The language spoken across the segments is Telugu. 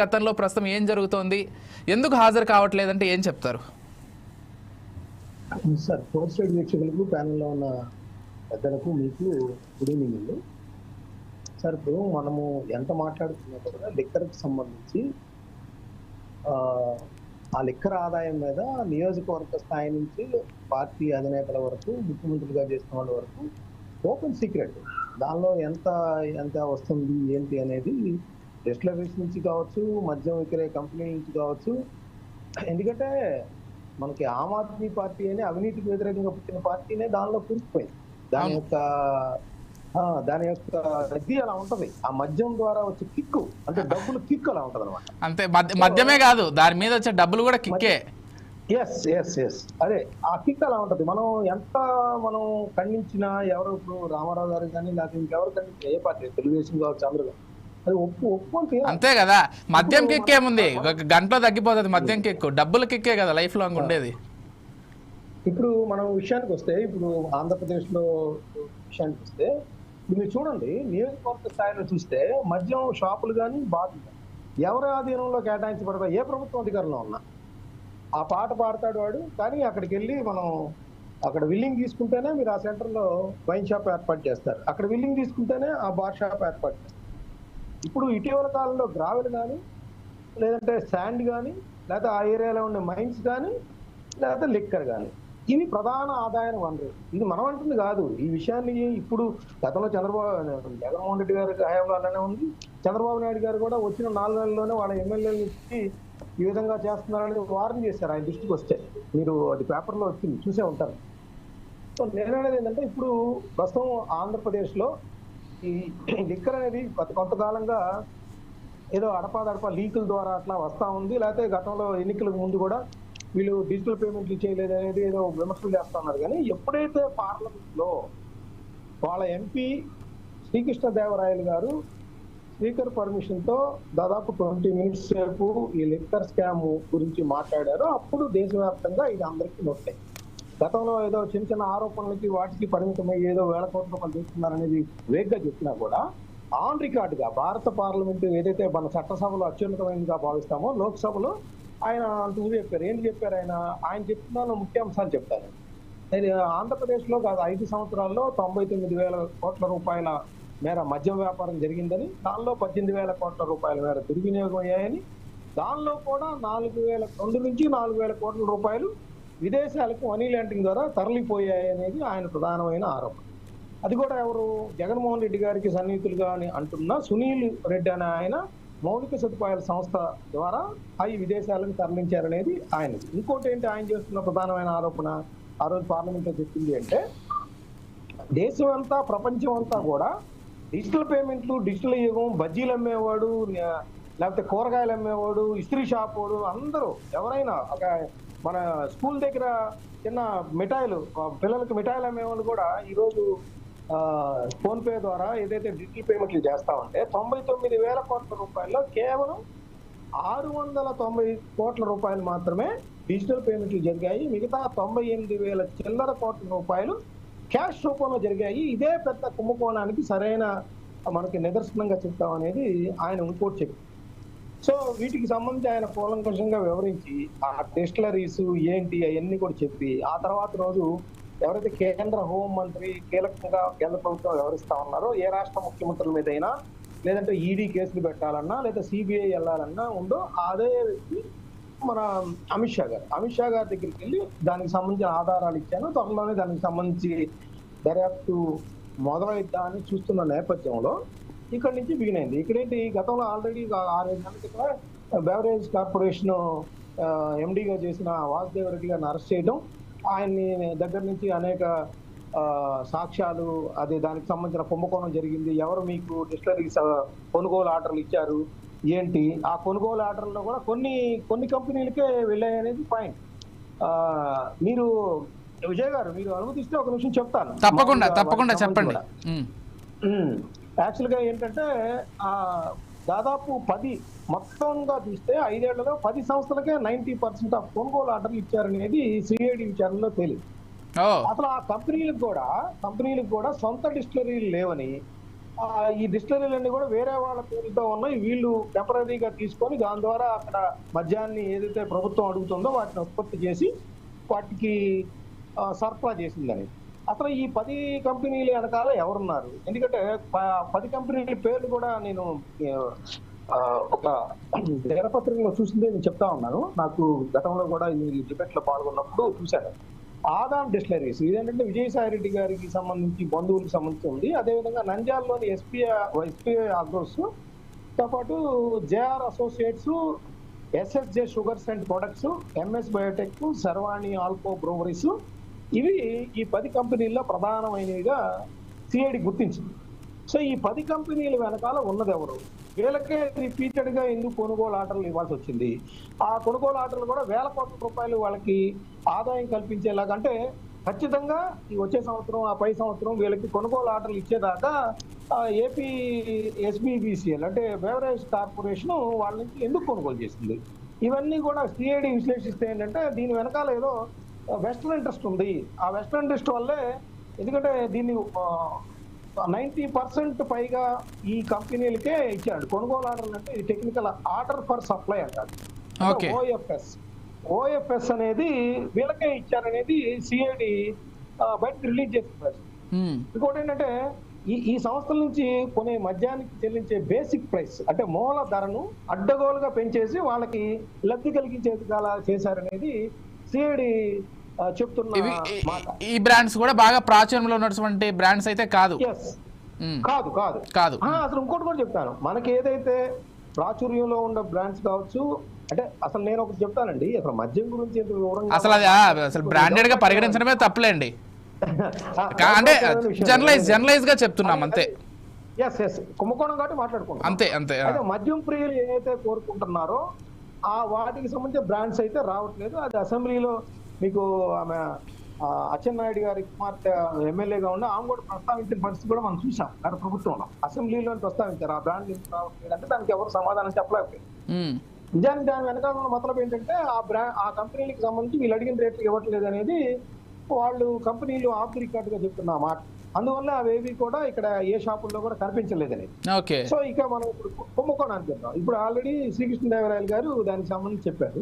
గతంలో ప్రస్తుతం ఏం జరుగుతోంది? ఎందుకు హాజరు కావట్లేదంటే ఏం చెప్తారు? సార్ ఫోర్ స్టేట్ వీక్షకులకు ప్యానెల్లో ఉన్న పెద్దలకు మీకు గుడ్ ఈవినింగ్ అండి. సార్ ఇప్పుడు మనము ఎంత మాట్లాడుతున్నా కూడా లిక్కర్కి సంబంధించి ఆ, ఆ లిక్కర్ ఆదాయం మీద నియోజకవర్గ స్థాయి నుంచి పార్టీ అధినేతల వరకు ముఖ్యమంత్రిగా చేసిన వాళ్ళ వరకు ఓపెన్ సీక్రెట్. దానిలో ఎంత ఎంత వస్తుంది ఏంటి అనేది డిస్టిలరీస్ నుంచి కావచ్చు మద్యం విక్రయ కంపెనీ నుంచి కావచ్చు. ఎందుకంటే మనకి ఆమ్ ఆద్మీ పార్టీ అని అవినీతికి వ్యతిరేకంగా పుట్టిన పార్టీనే దానిలో కూరుకుపోయింది. దాని. యొక్క దాని యొక్క ఇది అలా ఉంటది. ఆ మద్యం ద్వారా వచ్చే కిక్కు అంటే డబ్బులు కిక్ అలా ఉంటది అనమాట అంతే మద్య- మద్యమే కాదు దాని మీద వచ్చే డబ్బులు కూడా కిక్కే. ఎస్ ఎస్ ఎస్ అదే ఆ కిక్ అలా ఉంటది. మనం ఎంత మనం ఖండించినా ఎవరు ఇప్పుడు రామారావు గారు కానీ లేకపోతే ఇంకెవరు ఖండించిన ఏ పార్టీ తెలుగుదేశం కావచ్చు అందరూ అంతే కదా. మద్యం కిక్ ఏముంది? గంటలో తగ్గిపోతుంది మద్యం కిక్ డబ్బుల కిక్కే కదా లైఫ్ లాంగ్ ఉండేది. ఇప్పుడు మనం విషయానికి వస్తే ఇప్పుడు ఆంధ్రప్రదేశ్లో విషయానికి వస్తే మీరు చూడండి నియోజకవర్గ స్థాయిలో చూస్తే మద్యం షాపులు కానీ కానీ ఎవరి ఆధీనంలో కేటాయించబడతాయి ఏ ప్రభుత్వం అధికారంలో ఉన్నా. ఆ పాట పాడతాడు వాడు కానీ అక్కడికి వెళ్ళి మనం అక్కడ విల్లింగ్ తీసుకుంటేనే మీరు ఆ సెంటర్లో వైన్ షాప్ ఏర్పాటు చేస్తారు. అక్కడ విల్లింగ్ తీసుకుంటేనే ఆ బార్ షాప్ ఏర్పాటు చేస్తారు. ఇప్పుడు ఇటీవల కాలంలో గ్రావెల్ కానీ లేదంటే శాండ్ కానీ లేకపోతే ఆ ఏరియాలో ఉండే మైన్స్ కానీ లేకపోతే లిక్కర్ కానీ ఇవి ప్రధాన ఆదాయం వనరు ఇది మనం అంటుంది కాదు. ఈ విషయాన్ని ఇప్పుడు గతంలో చంద్రబాబు జగన్మోహన్ రెడ్డి గారి హయాంలో అలానే ఉంది. చంద్రబాబు నాయుడు గారు కూడా వచ్చిన నాలుగు నెలల్లోనే వాళ్ళ ఎమ్మెల్యేలు ఇచ్చి ఈ విధంగా చేస్తున్నారని వార్న్ చేశారు ఆయన దృష్టికి వస్తే. మీరు అది పేపర్లో వచ్చింది చూసే ఉంటారు. సో నేననేది అనేది ఏంటంటే ఇప్పుడు ప్రస్తుతం ఆంధ్రప్రదేశ్లో ఈ లిక్కర్ అనేది కొంతకాలంగా ఏదో అడపాదడప లీకుల ద్వారా అట్లా వస్తూ ఉంది. లేకపోతే గతంలో ఎన్నికలకు ముందు కూడా వీళ్ళు డిజిటల్ పేమెంట్లు చేయలేదు అనేది ఏదో విమర్శలు చేస్తున్నారు. కానీ ఎప్పుడైతే పార్లమెంట్లో వాళ్ళ ఎంపీ శ్రీకృష్ణదేవరాయలు గారు స్పీకర్ పర్మిషన్తో దాదాపు ట్వంటీ మినిట్స్ సేపు ఈ లిక్కర్ స్కామ్ గురించి మాట్లాడారో అప్పుడు దేశవ్యాప్తంగా ఇది అందరికీ నొట్టాయి గతంలో ఏదో చిన్న చిన్న ఆరోపణలకి వాటికి పరిమితమై ఏదో వేల కోట్ల రూపాయలు తీసుకున్నారనేది వేగ్గా చెప్పినా కూడా ఆన్ రికార్డుగా భారత పార్లమెంట్ ఏదైతే మన చట్టసభలో అత్యున్నతమైనదిగా భావిస్తామో లోక్సభలో ఆయన అంటూ చెప్పారు. ఏంటి చెప్పారు ఆయన? ఆయన చెప్తున్న దానిలో ముఖ్యాంశాలు చెప్తారు. ఆంధ్రప్రదేశ్లో కాదు గత ఐదు సంవత్సరాల్లో తొంభై తొమ్మిది వేల కోట్ల రూపాయల మేర మద్యం వ్యాపారం జరిగిందని దానిలో పద్దెనిమిది వేల కోట్ల రూపాయల మేర దుర్వినియోగం అయ్యాయని దానిలో కూడా నాలుగు వేల రెండు నుంచి నాలుగు వేల కోట్ల రూపాయలు విదేశాలకు మనీ లాండరింగ్ ద్వారా తరలిపోయాయి అనేది ఆయన ప్రధానమైన ఆరోపణ. అది కూడా ఎవరు? జగన్మోహన్ రెడ్డి గారికి సన్నిహితులుగా అని అంటున్న సునీల్ రెడ్డి అనే ఆయన మౌలిక సదుపాయాల సంస్థ ద్వారా అవి విదేశాలకు తరలించారనేది ఆయనది. ఇంకోటి ఏంటి ఆయన చేస్తున్న ప్రధానమైన ఆరోపణ? ఆ రోజు పార్లమెంట్లో చెప్పింది అంటే దేశం అంతా ప్రపంచం అంతా కూడా డిజిటల్ పేమెంట్లు డిజిటల్ యుగం బజ్జీలు అమ్మేవాడు లేకపోతే కూరగాయలు అమ్మేవాడు ఇస్త్రీ షాప్ వాడు అందరూ ఎవరైనా ఒక మన స్కూల్ దగ్గర చిన్న మిఠాయిలు పిల్లలకు పిల్లలకి మిఠాయిలు అమ్మేవాళ్ళు కూడా ఈరోజు ఫోన్ పే ద్వారా ఏదైతే డిజిటల్ పేమెంట్లు చేస్తామంటే తొంభై తొమ్మిది వేల కోట్ల రూపాయల్లో కేవలం ఆరు వందల తొంభై కోట్ల రూపాయలు మాత్రమే డిజిటల్ పేమెంట్లు జరిగాయి. మిగతా తొంభై ఎనిమిది వేల చిల్లర కోట్ల రూపాయలు క్యాష్ రూపంలో జరిగాయి. ఇదే పెద్ద కుంభకోణానికి సరైన మనకి నిదర్శనంగా చెప్తాం అనేది ఆయన ఇంకోటి చెప్పారు. సో వీటికి సంబంధించి ఆయన కూలంకషంగా వివరించి ఆ డిస్టిలరీస్ ఏంటి అవన్నీ కూడా చెప్పి ఆ తర్వాత రోజు ఎవరైతే కేంద్ర హోం మంత్రి కీలకంగా కేంద్ర ప్రభుత్వం వ్యవహరిస్తా ఉన్నారో ఏ రాష్ట్ర ముఖ్యమంత్రుల మీద అయినా లేదంటే ఈడీ కేసులు పెట్టాలన్నా లేదా సిబిఐ వెళ్ళాలన్నా ఉందో అదే మన అమిత్ షా గారు. అమిత్ షా గారి దగ్గరికి వెళ్ళి దానికి సంబంధించిన ఆధారాలు ఇచ్చాను. త్వరలోనే దానికి సంబంధించి దర్యాప్తు మొదలైద్దా అని చూస్తున్న నేపథ్యంలో ఇక్కడ నుంచి బిగినైంది ఇక్కడేంటి గతంలో ఆల్రెడీ ఆరేడు నెలల క్రితం బెవరేజ్ కార్పొరేషన్ ఎండిగా చేసిన వాసుదేవ్ రెడ్డి గారిని అరెస్ట్ చేయడం ఆయన్ని దగ్గర నుంచి అనేక సాక్ష్యాలు అది దానికి సంబంధించిన కుంభకోణం జరిగింది. ఎవరు మీకు డిస్టరీస్ కొనుగోలు ఆర్డర్లు ఇచ్చారు? ఏంటి? ఆ కొనుగోలు ఆర్డర్లో కూడా కొన్ని కొన్ని కంపెనీలకే వెళ్ళాయి అనేది పాయింట్ మీరు విజయ్ గారు మీరు అనుమతిస్తే ఒక నిమిషం చెప్తాను. తప్పకుండా తప్పకుండా చెప్పండి. సంబంధించి ఉమ్. కూడా. యాక్చువల్గా ఏంటంటే ఆ దాదాపు పది మొత్తంగా చూస్తే ఐదేళ్ళలో పది సంస్థలకే నైన్టీ పర్సెంట్ ఆఫ్ కొనుగోలు ఆర్డర్లు ఇచ్చారనేది సిఐడి విచారణలో తేలింది ఓ అసలు ఆ కంపెనీలకు కూడా కంపెనీలకు కూడా సొంత డిస్టిలరీలు లేవని ఈ డిస్టిలరీలన్నీ కూడా వేరే వాళ్ళ పేరుతో ఉన్నాయి వీళ్ళు టెంపరీగా తీసుకొని దాని ద్వారా అక్కడ మద్యాన్ని ఏదైతే ప్రభుత్వం అడుగుతుందో వాటిని ఉత్పత్తి చేసి వాటికి సరఫరా చేసిందని అసలు ఈ పది కంపెనీల వెనకాల ఎవరున్నారు? ఎందుకంటే ప- పది కంపెనీల పేర్లు కూడా నేను ఒక దినపత్రికలో చూసిందే నేను చెప్తా ఉన్నాను. నాకు గతంలో కూడా ఈ డిబేట్లో పాల్గొన్నప్పుడు చూశాను. ఆదాం డిస్టిలరీస్ ఇదేంటంటే విజయసాయి రెడ్డి గారికి సంబంధించి బంధువులకు సంబంధించి ఉంది. అదేవిధంగా నంద్యాలలోని ఎస్పీఐ ఎస్పీఐ అగ్రోస్తో పాటు JR associates SSJ sugars and products MS biotech Sarvani alco breweries ఇవి ఈ పది కంపెనీల్లో ప్రధానమైనవిగా సిఐడి గుర్తించింది. సో ఈ పది కంపెనీల వెనకాల ఉన్నది ఎవరు వీళ్ళకే రిపీటెడ్గా ఎందుకు కొనుగోలు ఆర్డర్లు ఇవ్వాల్సి వచ్చింది? ఆ కొనుగోలు ఆర్డర్లు కూడా వేల కోట్ల రూపాయలు వాళ్ళకి ఆదాయం కల్పించేలాగా అంటే ఖచ్చితంగా ఈ వచ్చే సంవత్సరం ఆ పై సంవత్సరం వీళ్ళకి కొనుగోలు ఆర్డర్లు ఇచ్చేదాకా ఏపీ ఎస్బీబీసీఎల్ అంటే బెవరేజ్ కార్పొరేషన్ వాళ్ళకి ఎందుకు కొనుగోలు చేసింది? ఇవన్నీ కూడా సిఐడి విశ్లేషిస్తే ఏంటంటే దీని వెనకాల ఏదో వెస్టర్న్ ఇంట్రెస్ట్ ఉంది. ఆ వెస్టర్న్ ఇంట్రెస్ట్ వల్లే ఎందుకంటే దీన్ని నైంటీ పర్సెంట్ పైగా ఈ కంపెనీలకే ఇచ్చాడు. కొనుగోలు ఆర్డర్లు అంటే ఇది టెక్నికల్ ఆర్డర్ ఫర్ సప్లై అంటారు. ఓఎఫ్ఎస్ ఓఎఫ్ఎస్ అనేది వీళ్ళకే ఇచ్చారనేది సిఐడి బయటకు రిలీజ్ చేస్తున్నారు ఇంకోటి ఏంటంటే ఈ ఈ సంస్థల నుంచి కొనే మద్యానికి చెల్లించే బేసిక్ ప్రైస్ అంటే మూల ధరను అడ్డగోలుగా పెంచేసి వాళ్ళకి లబ్ధి కలిగించేదిగా చేశారనేది సిఐడి చెప్తున్న ఈ- బ్రాండ్స్ కూడా బాగా ప్రాచుర్యంలో ఉన్నటువంటి బ్రాండ్స్ అయితే కాదు. కాదు కాదు. కాదు. అసలు ఇంకోటి కూడా చెప్తాను. మనకి ఏదైతే ప్రాచుర్యంలో ఉన్న బ్రాండ్స్ కావచ్చు అంటే అసలు నేను ఒకటి చెప్తానండి అసలు మద్యం గురించి ఎంత వివరంగా అసలు అది అసలు బ్రాండెడ్గా పరిగణించడమే తప్పులేండి. అంటే జర్నలైజ్ జర్నలైజ్గా చెప్తున్నాం అంతే. ఎస్ ఎస్ కుంభకోణం కాబట్టి మాట్లాడుకుంటాం అంతే అంతే మద్యం ప్రియులు ఏదైతే కోరుకుంటున్నారో ఆ వాటికి సంబంధించిన బ్రాండ్స్ అయితే రావట్లేదు. అది అసెంబ్లీలో మీకు ఆమె అచ్చెన్నాయుడు గారి కుమార్తె ఎమ్మెల్యేగా ఉన్న ఆమె కూడా ప్రస్తావించిన పరిస్థితి కూడా మనం చూసాం గత ప్రభుత్వంలో. అసెంబ్లీలో ప్రస్తావించారు. ఆ బ్రాండ్ ఎందుకు రావట్లేదు అంటే దానికి ఎవరు సమాధానం చెప్పలేకపోయారు. ఉమ్, నిజానికి దాని వెనకాల మతలబ్ ఏంటంటే ఆ బ్రా ఆ కంపెనీలకు సంబంధించి వీళ్ళు అడిగిన రేట్లు ఇవ్వట్లేదు అనేది వాళ్ళు కంపెనీలు ఆఫ్ ది రికార్డ్గా చెప్తున్న మాట. అందువల్ల అవేవి కూడా ఇక్కడ ఏ షాపుల్లో కూడా కనిపించలేదు అనేది ఓకే. సో ఇక మనం ఇప్పుడు కుంభకోణానికి వెళ్దాం ఇప్పుడు ఆల్రెడీ శ్రీకృష్ణదేవరాయలు గారు దానికి సంబంధించి చెప్పారు.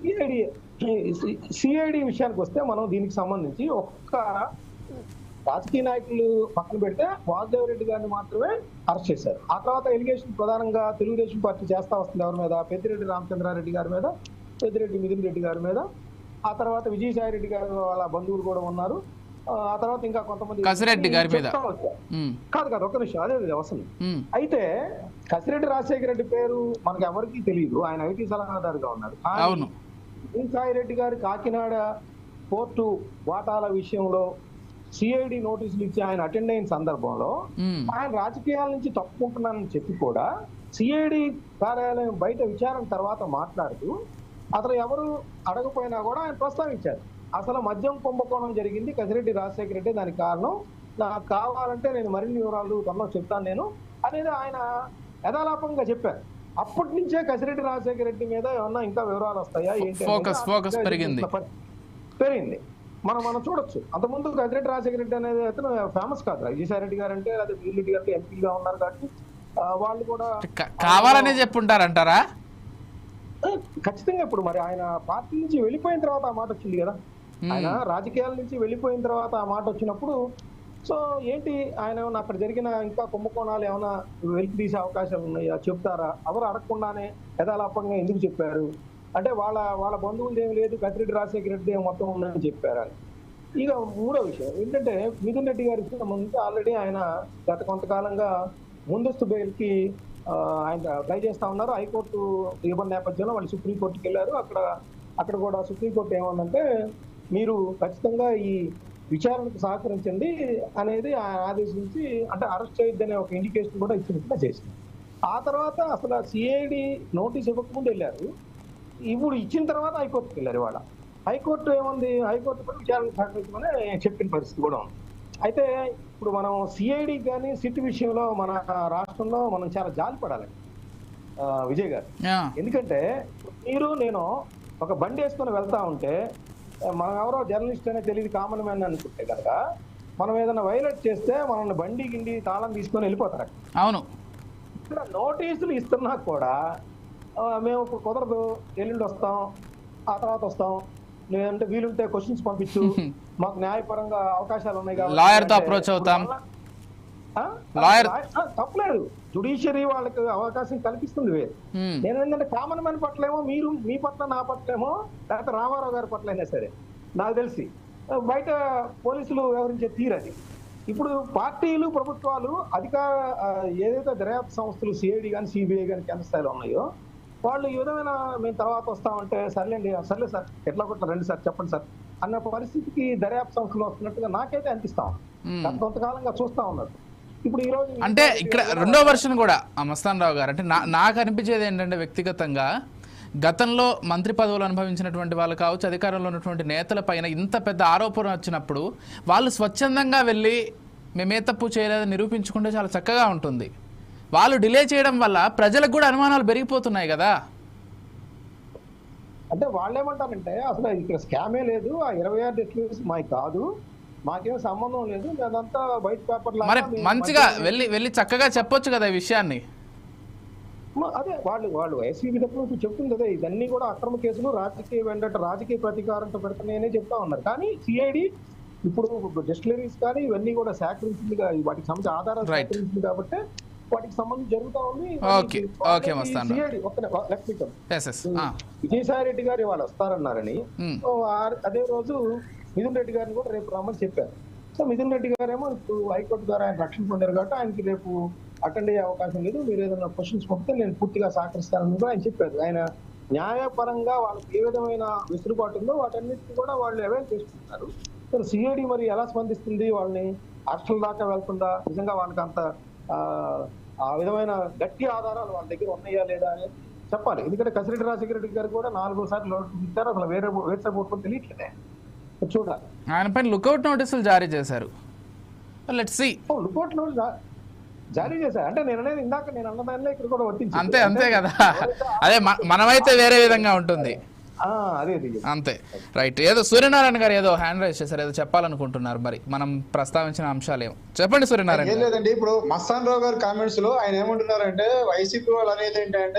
సిఐడి సిఐడి విషయానికి వస్తే మనం దీనికి సంబంధించి ఒక్క రాజకీయ నాయకులు పక్కన పెడితే వాసుదేవ్ రెడ్డి గారిని మాత్రమే అరెస్ట్ చేశారు. ఆ తర్వాత ఎలిగేషన్ ప్రధానంగా తెలుగుదేశం పార్టీ చేస్తా వస్తుంది ఎవరి మీద? పెద్దిరెడ్డి రామచంద్రారెడ్డి గారి మీద పెద్దిరెడ్డి మిథున్ రెడ్డి గారి మీద. ఆ తర్వాత విజయసాయి రెడ్డి గారి వాళ్ళ బంధువులు కూడా ఉన్నారు. ఆ తర్వాత ఇంకా కొంతమంది కసిరెడ్డి గారి మీద. కాదు కాదు ఒక నిమిషం అదే ఉమ్, అయితే కసిరెడ్డి రాజశేఖర రెడ్డి పేరు మనకు ఎవరికీ తెలియదు ఆయన ఐటీ సలహాదారుగా ఉన్నారు అవును. సాయి రెడ్డి గారు కాకినాడ పోర్టు వాటాల విషయంలో సిఐడి నోటీసులు ఇచ్చి ఆయన అటెండ్ అయిన సందర్భంలో ఆయన రాజకీయాల నుంచి తప్పుకుంటున్నానని చెప్పి కూడా సిఐడి కార్యాలయం బయట విచారణ తర్వాత మాట్లాడుతూ అతను ఎవరు అడగపోయినా కూడా ఆయన ప్రస్తావించారు. అసలు మద్యం కుంభకోణం జరిగింది. కసిరెడ్డి రాజశేఖర రెడ్డి దానికి కారణం. నాకు కావాలంటే నేను మరిన్ని వివరాలు త్వరలో చెప్తాను నేను అనేది ఆయన యథాలాపంగా చెప్పారు. అప్పటి నుంచే కసిరెడ్డి రాజశేఖర రెడ్డి మీద ఏమన్నా ఇంకా వివరాలు వస్తాయా? ఏంటి పెరిగింది. పెరిగింది. మనం మనం చూడొచ్చు. అంతకుముందు కసిరెడ్డి రాజశేఖర రెడ్డి అనేది అతను ఫేమస్ కాదు విజయసాయి రెడ్డి గారు అంటే అదే వీరెడ్డి గారు ఎంపీగా ఉన్నారు కాబట్టి వాళ్ళు కూడా కావాలనే చెప్పుంటారంటారా? ఖచ్చితంగా ఇప్పుడు మరి ఆయన పార్టీ నుంచి వెళ్ళిపోయిన తర్వాత ఆ మాట వచ్చింది కదా. ఆయన రాజకీయాల నుంచి వెళ్ళిపోయిన తర్వాత ఆ మాట వచ్చినప్పుడు సో ఏంటి ఆయన ఏమన్నా అక్కడ జరిగిన ఇంకా కుంభకోణాలు ఏమైనా వెలికి తీసే అవకాశాలు ఉన్నాయా? చెప్తారా? ఎవరు అడగకుండానే యథాలాపంగా ఎందుకు చెప్పారు? అంటే వాళ్ళ వాళ్ళ బంధువులు ఏం లేదు కత్తిరెడ్డి రాజశేఖర రెడ్డి మొత్తం ఉందని చెప్పారు అని ఇక మూడో విషయం ఏంటంటే మిథున్ రెడ్డి గారికి సంబంధించి ఆల్రెడీ ఆయన గత కొంతకాలంగా ముందస్తు బెయిల్కి ఆయన ట్రై చేస్తా ఉన్నారు. హైకోర్టు ఇవ్వని నేపథ్యంలో వాళ్ళు సుప్రీంకోర్టుకి వెళ్ళారు అక్కడ అక్కడ కూడా సుప్రీంకోర్టు ఏమందంటే మీరు ఖచ్చితంగా ఈ విచారణకు సహకరించండి అనేది ఆదేశించి అంటే అరెస్ట్ చేయొద్దనే ఒక ఇండికేషన్ కూడా ఇచ్చినట్టుగా చేసింది. ఆ తర్వాత అసలు సిఐడి నోటీస్ ఇవ్వకముందు వెళ్ళారు. ఇప్పుడు ఇచ్చిన తర్వాత హైకోర్టుకి వెళ్ళారు ఇవాళ. హైకోర్టు ఏముంది? హైకోర్టు కూడా విచారణ సహకరించమని చెప్పిన పరిస్థితి కూడా ఉంది. అయితే ఇప్పుడు మనం సిఐడి కానీ సిట్ విషయంలో మన రాష్ట్రంలో మనం చాలా జాలి పడాలి. ఆ, విజయ్ గారు. ఎందుకంటే మీరు నేను ఒక బండి వేసుకొని వెళ్తా ఉంటే మనం ఎవరో జర్నలిస్ట్ అనే తెలియదు కామన్ మ్యాన్ అనుకుంటే కనుక మనం ఏదైనా వైలేట్ చేస్తే మనల్ని బండి గిండి తాళం తీసుకొని వెళ్ళిపోతారు అవును ఇక్కడ నోటీసులు ఇస్తున్నా కూడా మేము కుదరదు ఎల్లుండి వస్తాం ఆ తర్వాత వస్తాం లేదంటే వీలుంటే క్వశ్చన్స్ పంపించు మాకు న్యాయపరంగా అవకాశాలు ఉన్నాయి కాబట్టి Lawyer తో అంటే approach ఇప్పుడు అవుతాం. తప్పలేదు. జుడిషియరీ వాళ్ళకి అవకాశం కల్పిస్తుంది వేరు. నేను ఏంటంటే కామన్ మ్యాన్ పట్లేమో మీరు మీ పట్ల నా పట్లేమో లేకపోతే రామారావు గారి పట్ల అయినా సరే నాకు తెలిసి. బయట పోలీసులు వ్యవహరించే తీరది ఇప్పుడు పార్టీలు ప్రభుత్వాలు అధికార ఏదైతే దర్యాప్తు సంస్థలు సిఐడి కానీ సిబిఐ కానీ కేంద్ర స్థాయిలో ఉన్నాయో వాళ్ళు ఈ విధమైన మేము తర్వాత వస్తామంటే సర్లేండి సర్లే సార్ ఎట్లా కొట్ల రండి సార్ చెప్పండి సార్ అన్న పరిస్థితికి దర్యాప్తు సంస్థలు వస్తున్నట్టుగా నాకైతే అనిపిస్తాం కొంతకాలంగా చూస్తా ఉన్నారు. ఇప్పుడు ఈ రోజు అంటే ఇక్కడ రెండో వర్షన్ కూడా ఆ మస్తాన్ రావు గారు అంటే నా నాకు అనిపించేది ఏంటంటే వ్యక్తిగతంగా గతంలో మంత్రి పదవులు అనుభవించినటువంటి వాళ్ళు కావచ్చు అధికారంలో ఉన్నటువంటి నేతల పైన ఇంత పెద్ద ఆరోపణ వచ్చినప్పుడు వాళ్ళు స్వచ్ఛందంగా వెళ్ళి మేమే తప్పు చేయలేదని నిరూపించుకుంటే చాలా చక్కగా ఉంటుంది. వాళ్ళు డిలే చేయడం వల్ల ప్రజలకు కూడా అనుమానాలు పెరిగిపోతున్నాయి కదా. అంటే వాళ్ళు ఏమంటారంటే అసలు ఇక్కడ స్కామే లేదు ఆ ఇరవై ఆరు డెస్టినేషన్ మాకు కాదు. మాకేం సంబంధం లేదు అదంతా బయట పేపర్ మరి మంచిగా వెళ్ళి వెళ్ళి చక్కగా చెప్పొచ్చు కదా ఈ విషయాన్ని. అదే వాళ్ళు వాళ్ళు వైసీపీ తరఫున చెప్తుంది అదే ఇవన్నీ కూడా అక్రమ కేసులు రాజకీయ వెండట రాజకీయ ప్రతీకారంతో పెడుతున్నాయనే చెప్తా ఉన్నారు. కానీ సిఐడి ఇప్పుడు డెస్టిలరీస్ కానీ ఇవన్నీ కూడా సేకరించింది వాటికి సంబంధించి ఆధారాలు Right. సేకరించింది కాబట్టి వాటికి సంబంధించి జరుగుతా ఉంది. విజయసాయి రెడ్డి గారు ఇవాళ వస్తారన్నారని. అదే రోజు మిథున్ రెడ్డి గారిని కూడా రేపు రమ్మని చెప్పారు. సో మిథున్ రెడ్డి గారేమో ఇప్పుడు హైకోర్టు ద్వారా ఆయన రక్షణ పొందారు కాబట్టి ఆయనకి రేపు అటెండ్ అయ్యే అవకాశం లేదు. మీరు ఏదైనా క్వశ్చన్స్ పంపితే నేను పూర్తిగా సహకరిస్తానని కూడా ఆయన చెప్పారు. ఆయన న్యాయపరంగా వాళ్ళకి ఏ విధమైన వెసులుబాటు ఉందో వాటన్నిటిని కూడా వాళ్ళు అవైల్ చేసుకుంటున్నారు. సో సిఐడి మరి ఎలా స్పందిస్తుంది? వాళ్ళని హాస్టల్ దాకా వెళ్తుందా నిజంగా వాళ్ళకి అంత ఆ, విధమైన గట్టి ఆధారాలు వాళ్ళ దగ్గర ఉన్నాయా లేదా అనేది చెప్పాలి. ఎందుకంటే కసిరెడ్డి రాజశేఖర రెడ్డి గారు కూడా నాలుగో సార్లు ఇచ్చారు అసలు వేరే వేరే పోర్టులో తెలియట్లేదే. చూడాలి ఆయన పైన లుకౌట్ నోటీసులు జారీ చేశారు. Let's see oh, report notice జా- జారీ చేశారు. అంటే నేను అనేది ఇందాక నేను అన్నదానిలో ఇక్కడ కూడా వర్తించింది అంతే అంతే కదా. అదే మనమైతే వేరే విధంగా ఉంటుంది. ఆ, అదే అది అంతే. రైట్ ఏదో సూర్యనారాయణ గారు ఏదో హ్యాండ్ రైజ్ చేశారు ఏదో చెప్పాలనుకుంటున్నారు మరి. మనం ప్రస్తావించిన అంశాలు. ఏమో చెప్పండి సూర్యనారాయణ ఏం గారు. లేదండి ఇప్పుడు మస్తాన్ రావు గారి కామెంట్స్లో ఆయన ఏమంటున్నారంటే వైసీపీ వాళ్ళు అనేది ఏంటంటే